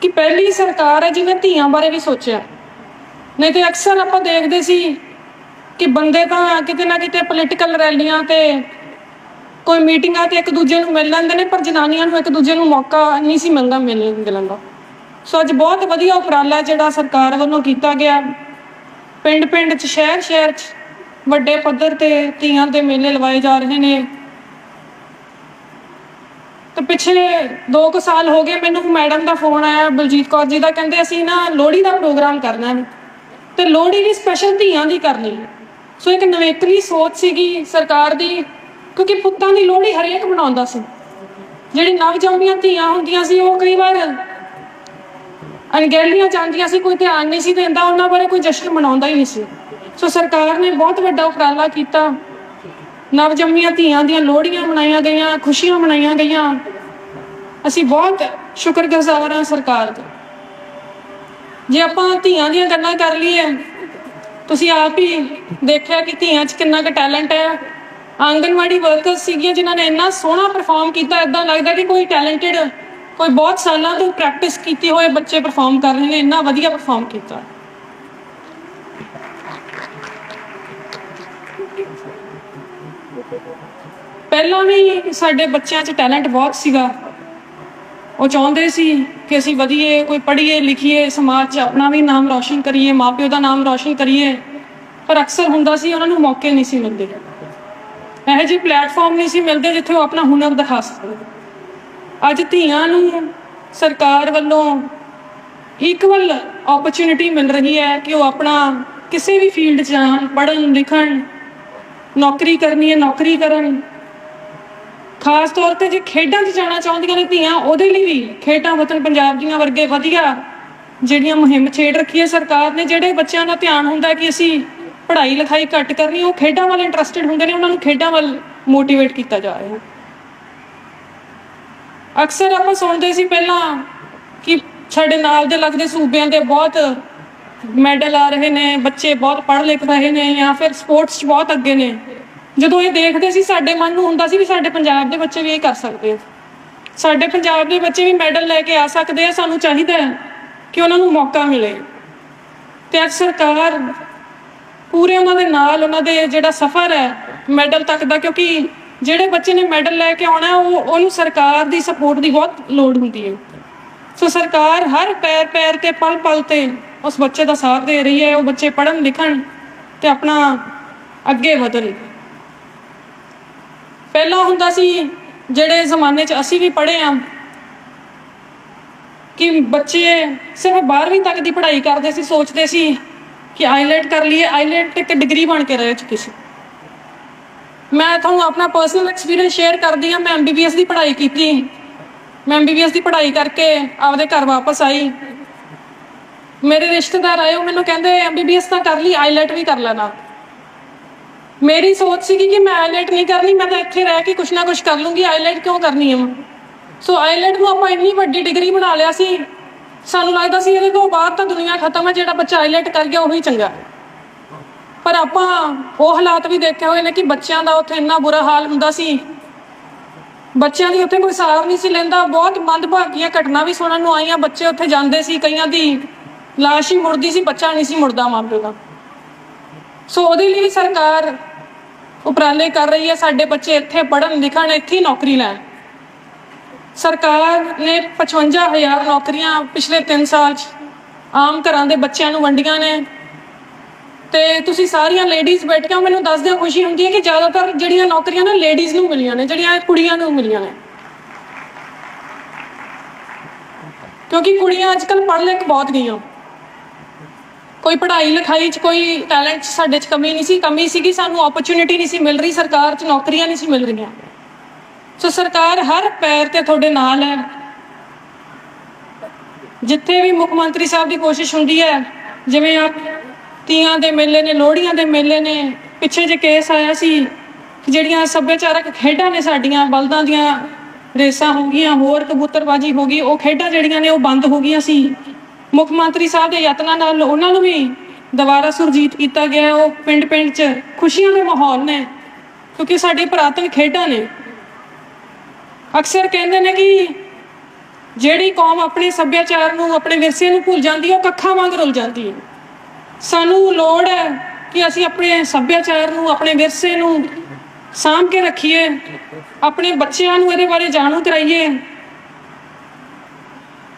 ਕਿ ਪਹਿਲੀ ਸਰਕਾਰ ਹੈ ਜਿਹਨੇ ਧੀਆਂ ਬਾਰੇ ਵੀ ਸੋਚਿਆ। ਨਹੀਂ ਤੇ ਅਕਸਰ ਆਪਾਂ ਦੇਖਦੇ ਸੀ ਕਿ ਬੰਦੇ ਤਾਂ ਕਿਤੇ ਨਾ ਕਿਤੇ ਪੋਲੀਟੀਕਲ ਰੈਲੀਆਂ ਤੇ ਕੋਈ ਮੀਟਿੰਗਾਂ ਤੇ ਇੱਕ ਦੂਜੇ ਨੂੰ ਮਿਲ ਲੈਂਦੇ ਨੇ, ਪਰ ਜਨਾਨੀਆਂ ਨੂੰ ਇੱਕ ਦੂਜੇ ਨੂੰ ਮੌਕਾ ਨਹੀਂ ਸੀ ਮਿਲਦਾ ਮਿਲਣ ਮਿਲਣ ਦਾ। ਸੋ ਅੱਜ ਬਹੁਤ ਵਧੀਆ ਉਪਰਾਲਾ ਜਿਹੜਾ ਸਰਕਾਰ ਵੱਲੋਂ ਕੀਤਾ ਗਿਆ। ਪਿੰਡ ਪਿੰਡ ਚ ਸ਼ਹਿਰ ਸ਼ਹਿਰ ਚ ਵੱਡੇ ਪੱਧਰ ਤੇ ਧੀਆਂ ਦੇ ਮੇਲੇ ਲਵਾਏ ਜਾ ਰਹੇ ਨੇ। ਤੇ ਪਿਛਲੇ 2 ਕੁ ਸਾਲ ਹੋ ਗਏ ਮੈਨੂੰ ਮੈਡਮ ਦਾ ਫੋਨ ਆਇਆ, ਬਲਜੀਤ ਕੌਰ ਜੀ ਦਾ, ਕਹਿੰਦੇ ਅਸੀਂ ਨਾ ਲੋਹੜੀ ਦਾ ਪ੍ਰੋਗਰਾਮ ਕਰਨਾ ਹੈ ਤੇ ਲੋਹੜੀ ਵੀ ਸਪੈਸ਼ਲ ਧੀਆਂ ਦੀ ਕਰਨੀ ਸੋ ਇੱਕ ਨਵੇਕਲੀ ਸੋਚ ਸੀਗੀ ਸਰਕਾਰ ਦੀ, ਕਿਉਂਕਿ ਪੁੱਤਾਂ ਦੀ ਲੋਹੜੀ ਹਰੇਕ ਮਨਾਉਂਦਾ ਸੀ। ਜਿਹੜੀ ਨਵਜੰਮੀਆਂ ਧੀਆਂ ਹੁੰਦੀਆਂ ਸੀ, ਉਹ ਕਈ ਵਾਰ ਅਣਗਹਿਲੀਆਂ ਜਾਂਦੀਆਂ ਸੀ, ਕੋਈ ਧਿਆਨ ਨਹੀਂ ਸੀ ਦਿੰਦਾ, ਉਹਨਾਂ ਬਾਰੇ ਕੋਈ ਜਸ਼ਨ ਮਨਾਉਂਦਾ ਹੀ ਨਹੀਂ ਸੀ। ਸੋ ਸਰਕਾਰ ਨੇ ਬਹੁਤ ਵੱਡਾ ਉਪਰਾਲਾ ਕੀਤਾ। ਨਵਜੰਮੀਆਂ ਧੀਆਂ ਦੀਆਂ ਲੋਹੜੀਆਂ ਮਨਾਈਆਂ ਗਈਆਂ, ਖੁਸ਼ੀਆਂ ਮਨਾਈਆਂ ਗਈਆਂ। ਅਸੀਂ ਬਹੁਤ ਸ਼ੁਕਰਗੁਜ਼ਾਰ ਹਾਂ ਸਰਕਾਰ ਦਾ ਜੇ ਆਪਾਂ ਧੀਆਂ ਦੀਆਂ ਗੱਲਾਂ ਕਰ ਲਈਏ, ਤੁਸੀਂ ਆਪ ਹੀ ਦੇਖਿਆ ਕਿ ਧੀਆਂ 'ਚ ਕਿੰਨਾ ਕੁ ਟੈਲੈਂਟ ਹੈ। ਆਂਗਨਵਾੜੀ ਵਰਕਰ ਸੀਗੀਆਂ ਜਿਨ੍ਹਾਂ ਨੇ ਇੰਨਾ ਸੋਹਣਾ ਪਰਫਾਰਮ ਕੀਤਾ ਇਦਾਂ ਲੱਗਦਾ ਕਿ ਕੋਈ ਟੈਲੈਂਟਡ ਕੋਈ ਬਹੁਤ ਸਾਲਾਂ ਤੋਂ ਪ੍ਰੈਕਟਿਸ ਕੀਤੀ ਹੋਏ ਬੱਚੇ ਪਰਫਾਰਮ ਕਰ ਰਹੇ ਨੇ, ਇੰਨਾ ਵਧੀਆ ਪਰਫਾਰਮ ਕੀਤਾ। ਪਹਿਲਾਂ ਵੀ ਸਾਡੇ ਬੱਚਿਆਂ 'ਚ ਟੈਲੈਂਟ ਬਹੁਤ ਸੀਗਾ। ਉਹ ਚਾਹੁੰਦੇ ਸੀ ਕਿ ਅਸੀਂ ਵਧੀਏ, ਕੋਈ ਪੜ੍ਹੀਏ, ਲਿਖੀਏ, ਸਮਾਜ 'ਚ ਆਪਣਾ ਵੀ ਨਾਮ ਰੌਸ਼ਨ ਕਰੀਏ, ਮਾਪਿਓ ਦਾ ਨਾਮ ਰੌਸ਼ਨ ਕਰੀਏ। ਪਰ ਅਕਸਰ ਹੁੰਦਾ ਸੀ ਉਹਨਾਂ ਨੂੰ ਮੌਕੇ ਨਹੀਂ ਸੀ ਮਿਲਦੇ। ਇਹ ਜਿਹੇ ਪਲੇਟਫਾਰਮ ਨਹੀਂ ਸੀ ਮਿਲਦੇ ਜਿੱਥੇ ਉਹ ਆਪਣਾ ਹੁਨਰ ਦਿਖਾ ਸਕਣ। ਅੱਜ ਧੀਆਂ ਨੂੰ ਸਰਕਾਰ ਵੱਲੋਂ ਇਕੁਅਲ ਓਪਰਚ्युनिटी ਮਿਲ ਰਹੀ ਹੈ ਕਿ ਉਹ ਆਪਣਾ ਕਿਸੇ ਵੀ ਫੀਲਡ 'ਚ ਜਾਣ, ਪੜ੍ਹਨ, ਲਿਖਣ, ਨੌਕਰੀ ਕਰਨੀ ਹੈ, ਨੌਕਰੀ ਕਰਨ। ਖਾਸ ਤੌਰ ਤੇ ਜੇ ਖੇਡਾਂ 'ਚ ਜਾਣਾ ਚਾਹੁੰਦੀਆਂ ਨੇ ਧੀਆਂ, ਉਹਦੇ ਲਈ ਵੀ ਖੇਡਾਂ ਵਤਨ ਪੰਜਾਬ ਦੀਆਂ ਵਰਗੇ ਵਧੀਆ ਜਿਹੜੀਆਂ ਮੁਹਿੰਮ ਛੇੜ ਰੱਖੀ ਹੈ ਸਰਕਾਰ ਨੇ, ਜਿਹੜੇ ਬੱਚਿਆਂ ਦਾ ਧਿਆਨ ਹੁੰਦਾ ਕਿ ਅਸੀਂ ਪੜ੍ਹਾਈ ਲਿਖਾਈ ਘੱਟ ਕਰਨੀ ਉਹ ਖੇਡਾਂ ਵੱਲ ਇੰਟਰਸਟਿਡ ਹੁੰਦੇ ਨੇ, ਉਹਨਾਂ ਨੂੰ ਖੇਡਾਂ ਵੱਲ ਮੋਟੀਵੇਟ ਕੀਤਾ ਜਾ ਰਿਹਾ ਅਕਸਰ ਆਪਾਂ ਸੁਣਦੇ ਸੀ ਪਹਿਲਾਂ ਕਿ ਸਾਡੇ ਨਾਲ ਦੇ ਲੱਗਦੇ ਸੂਬਿਆਂ ਦੇ ਬਹੁਤ ਮੈਡਲ ਆ ਰਹੇ ਨੇ, ਬੱਚੇ ਬਹੁਤ ਪੜ੍ਹ ਲਿਖ ਰਹੇ ਨੇ ਜਾਂ ਫਿਰ ਸਪੋਰਟਸ 'ਚ ਬਹੁਤ ਅੱਗੇ ਨੇ। ਜਦੋਂ ਇਹ ਦੇਖਦੇ ਸੀ, ਸਾਡੇ ਮਨ ਨੂੰ ਹੁੰਦਾ ਸੀ ਵੀ ਸਾਡੇ ਪੰਜਾਬ ਦੇ ਬੱਚੇ ਵੀ ਇਹ ਕਰ ਸਕਦੇ ਆ। ਸਾਡੇ ਪੰਜਾਬ ਦੇ ਬੱਚੇ ਵੀ ਮੈਡਲ ਲੈ ਕੇ ਆ ਸਕਦੇ ਆ, ਸਾਨੂੰ ਚਾਹੀਦਾ ਹੈ ਕਿ ਉਹਨਾਂ ਨੂੰ ਮੌਕਾ ਮਿਲੇ। ਤੇ ਅੱਜ ਸਰਕਾਰ ਪੂਰੇ ਉਹਨਾਂ ਦੇ ਨਾਲ, ਉਹਨਾਂ ਦੇ ਜਿਹੜਾ ਸਫ਼ਰ ਹੈ ਮੈਡਲ ਤੱਕ ਦਾ, ਕਿਉਂਕਿ ਜਿਹੜੇ ਬੱਚੇ ਨੇ ਮੈਡਲ ਲੈ ਕੇ ਆਉਣਾ, ਉਹ, ਉਹਨੂੰ ਸਰਕਾਰ ਦੀ ਸਪੋਰਟ ਦੀ ਬਹੁਤ ਲੋੜ ਹੁੰਦੀ ਹੈ। ਸੋ ਸਰਕਾਰ ਹਰ ਪੈਰ ਪੈਰ ਤੇ, ਪਲ ਪਲ ਤੇ ਉਸ ਬੱਚੇ ਦਾ ਸਾਥ ਦੇ ਰਹੀ ਹੈ, ਉਹ ਬੱਚੇ ਪੜ੍ਹਨ, ਲਿਖਣ ਤੇ ਆਪਣਾ ਅੱਗੇ ਵਧਣ। ਪਹਿਲਾਂ ਹੁੰਦਾ ਸੀ, ਜਿਹੜੇ ਜ਼ਮਾਨੇ 'ਚ ਅਸੀਂ ਵੀ ਪੜ੍ਹੇ ਆ, ਕਿ ਬੱਚੇ ਸਿਰਫ 12ਵੀਂ ਤੱਕ ਦੀ ਪੜ੍ਹਾਈ ਕਰਦੇ ਸੀ, ਸੋਚਦੇ ਸੀ ਕਿ ਆਈਲੈਟ ਕਰ ਲਈਏ, ਆਈਲੈਟ ਇੱਕ ਡਿਗਰੀ ਬਣ ਕੇ ਰਹਿ ਚੁੱਕੀ ਸੀ। ਮੈਂ ਤੁਹਾਨੂੰ ਆਪਣਾ ਪਰਸਨਲ ਐਕਸਪੀਰੀਅੰਸ ਸ਼ੇਅਰ ਕਰਦੀ ਹਾਂ ਮੈਂ ਐਮਬੀਬੀਐਸ ਦੀ ਪੜ੍ਹਾਈ ਕੀਤੀ। ਮੈਂ ਐਮਬੀਬੀਐਸ ਦੀ ਪੜ੍ਹਾਈ ਕਰਕੇ ਆਪਦੇ ਘਰ ਵਾਪਸ ਆਈ। ਮੇਰੇ ਰਿਸ਼ਤੇਦਾਰ ਆਏ, ਉਹ ਮੈਨੂੰ ਕਹਿੰਦੇ ਐਮਬੀਬੀਐਸ ਤਾਂ ਕਰ ਲਈ, ਆਈਲੈਟ ਵੀ ਕਰ ਲੈਣਾ। ਮੇਰੀ ਸੋਚ ਸੀ ਕਿ ਮੈਂ ਆਈਲੈਟ ਨਹੀਂ ਕਰਨੀ, ਮੈਂ ਤਾਂ ਇੱਥੇ ਰਹਿ ਕੇ ਕੁਛ ਨਾ ਕੁਛ ਕਰ ਲੂੰਗੀ, ਆਈਲੈਟ ਕਿਉਂ ਕਰਨੀ ਹੈ ਸੋ ਆਈਲੈਟ ਨੂੰ ਆਪਾਂ ਇੰਨੀ ਵੱਡੀ ਡਿਗਰੀ ਬਣਾ ਲਿਆ ਸੀ, ਸਾਨੂੰ ਲੱਗਦਾ ਸੀ ਇਹਦੇ ਤੋਂ ਬਾਅਦ ਤਾਂ ਦੁਨੀਆ ਖਤਮ ਹੈ ਜਿਹੜਾ ਬੱਚਾ ਆਈਲੈਟ ਕਰ ਗਿਆ ਉਹੀ ਚੰਗਾ। ਪਰ ਆਪਾਂ ਉਹ ਹਾਲਾਤ ਵੀ ਦੇਖੇ ਹੋਏ ਨੇ ਕਿ ਬੱਚਿਆਂ ਦਾ ਉੱਥੇ ਇੰਨਾ ਬੁਰਾ ਹਾਲ ਹੁੰਦਾ ਸੀ। ਬੱਚਿਆਂ ਦੀ ਉੱਥੇ ਕੋਈ ਸਾਰ ਨਹੀਂ ਸੀ ਲੈਂਦਾ, ਬਹੁਤ ਮੰਦਭਾਗੀਆਂ ਘਟਨਾ ਵੀ ਸੁਣਨ ਨੂੰ ਆਈਆਂ। ਬੱਚੇ ਉੱਥੇ ਜਾਂਦੇ ਸੀ, ਕਈਆਂ ਦੀ ਲਾਸ਼ ਹੀ ਮੁੜਦੀ ਸੀ, ਬੱਚਾ ਨਹੀਂ ਸੀ ਮੁੜਦਾ ਮਾਪਿਓ ਦਾ। ਸੋ ਉਹਦੇ ਲਈ ਸਰਕਾਰ ਉਪਰਾਲੇ ਕਰ ਰਹੀ ਹੈ, ਸਾਡੇ ਬੱਚੇ ਇੱਥੇ ਪੜ੍ਹਨ ਲਿਖਣ, ਇੱਥੇ ਹੀ ਨੌਕਰੀ ਲੈਣ। ਸਰਕਾਰ ਨੇ 55000 ਨੌਕਰੀਆਂ ਪਿਛਲੇ 3 ਸਾਲ 'ਚ ਆਮ ਘਰਾਂ ਦੇ ਬੱਚਿਆਂ ਨੂੰ ਵੰਡੀਆਂ ਨੇ। ਤੇ ਤੁਸੀਂ ਸਾਰੀਆਂ ਲੇਡੀਜ਼ ਬੈਠੀਆਂ ਮੈਨੂੰ ਦੱਸਦਿਆਂ ਖੁਸ਼ੀ ਹੁੰਦੀ ਹੈ ਕਿ ਜ਼ਿਆਦਾਤਰ ਜਿਹੜੀਆਂ ਨੌਕਰੀਆਂ ਨਾ ਲੇਡੀਜ਼ ਨੂੰ ਮਿਲੀਆਂ ਨੇ, ਜਿਹੜੀਆਂ ਕੁੜੀਆਂ ਨੂੰ ਮਿਲੀਆਂ ਨੇ। ਕਿਉਂਕਿ ਕੁੜੀਆਂ ਅੱਜਕੱਲ ਪੜ੍ਹ ਲਿਖ ਬਹੁਤ ਗਈਆਂ। ਕੋਈ ਪੜ੍ਹਾਈ ਲਿਖਾਈ 'ਚ ਕੋਈ ਟੈਲੈਂਟ 'ਚ ਸਾਡੇ 'ਚ ਕਮੀ ਨਹੀਂ ਸੀ, ਕਮੀ ਸੀਗੀ ਸਾਨੂੰ ਓਪਰਚ्युनिटी ਨਹੀਂ ਸੀ ਮਿਲ ਰਹੀ, ਸਰਕਾਰ 'ਚ ਨੌਕਰੀਆਂ ਨਹੀਂ ਸੀ ਮਿਲ ਰਹੀਆਂ। ਸੋ ਸਰਕਾਰ ਹਰ ਪੈਰ ਤੇ ਤੁਹਾਡੇ ਨਾਲ ਹੈ। ਜਿੱਥੇ ਵੀ ਮੁੱਖ ਮੰਤਰੀ ਸਾਹਿਬ ਦੀ ਕੋਸ਼ਿਸ਼ ਹੁੰਦੀ ਹੈ, ਜਿਵੇਂ ਆ ਤੀਆਂ ਦੇ ਮੇਲੇ ਨੇ, ਲੋਹੜੀਆਂ ਦੇ ਮੇਲੇ ਨੇ, ਪਿੱਛੇ ਜੇ ਕੇਸ ਆਇਆ ਸੀ ਜਿਹੜੀਆਂ ਸੱਭਿਆਚਾਰਕ ਖੇਡਾਂ ਨੇ ਸਾਡੀਆਂ, ਬਲਦਾਂ ਦੀਆਂ ਰੇਸਾਂ ਹੋ ਗਈਆਂ, ਹੋਰ ਕਬੂਤਰਬਾਜੀ ਹੋ ਗਈ, ਉਹ ਖੇਡਾਂ ਜਿਹੜੀਆਂ ਨੇ ਉਹ ਬੰਦ ਹੋ ਗਈਆਂ ਸੀ। ਮੁੱਖ ਮੰਤਰੀ ਸਾਹਿਬ ਦੇ ਯਤਨਾਂ ਨਾਲ ਉਹਨਾਂ ਨੂੰ ਵੀ ਦੁਬਾਰਾ ਸੁਰਜੀਤ ਕੀਤਾ ਗਿਆ ਉਹ ਪਿੰਡ ਪਿੰਡ 'ਚ ਖੁਸ਼ੀਆਂ ਦੇ ਮਾਹੌਲ ਨੇ, ਕਿਉਂਕਿ ਸਾਡੇ ਪੁਰਾਤਨ ਖੇਡਾਂ ਨੇ। ਅਕਸਰ ਕਹਿੰਦੇ ਨੇ ਕਿ ਜਿਹੜੀ ਕੌਮ ਆਪਣੇ ਸੱਭਿਆਚਾਰ ਨੂੰ, ਆਪਣੇ ਵਿਰਸੇ ਨੂੰ ਭੁੱਲ ਜਾਂਦੀ ਹੈ, ਉਹ ਕੱਖਾਂ ਵਾਂਗ ਰੁਲ ਜਾਂਦੀ ਹੈ। ਸਾਨੂੰ ਲੋੜ ਹੈ ਕਿ ਅਸੀਂ ਆਪਣੇ ਸੱਭਿਆਚਾਰ ਨੂੰ, ਆਪਣੇ ਵਿਰਸੇ ਨੂੰ ਸਾਂਭ ਕੇ ਰੱਖੀਏ, ਆਪਣੇ ਬੱਚਿਆਂ ਨੂੰ ਇਹਦੇ ਬਾਰੇ ਜਾਣੂ ਕਰਾਈਏ।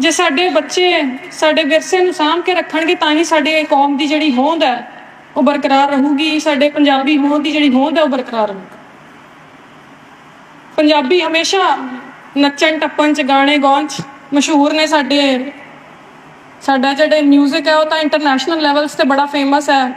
ਜੇ ਸਾਡੇ ਬੱਚੇ ਸਾਡੇ ਵਿਰਸੇ ਨੂੰ ਸਾਂਭ ਕੇ ਰੱਖਣਗੇ, ਤਾਂ ਹੀ ਸਾਡੇ ਕੌਮ ਦੀ ਜਿਹੜੀ ਹੋਂਦ ਹੈ, ਉਹ ਬਰਕਰਾਰ ਰਹੂਗੀ। ਸਾਡੇ ਪੰਜਾਬੀ ਹੋਂਦ ਦੀ ਜਿਹੜੀ ਹੋਂਦ ਹੈ, ਉਹ ਬਰਕਰਾਰ ਰਹੂਗੀ। ਪੰਜਾਬੀ ਹਮੇਸ਼ਾ ਨੱਚਣ, ਟੱਪਣ ਚ, ਗਾਣੇ ਗਾਉਣ ਚ ਮਸ਼ਹੂਰ ਨੇ ਸਾਡੇ, ਸਾਡਾ ਜਿਹੜਾ 뮤직 ਹੈ, ਉਹ ਤਾਂ ਇੰਟਰਨੈਸ਼ਨਲ ਲੈਵਲਸ ਤੇ ਬੜਾ ਫੇਮਸ ਹੈ।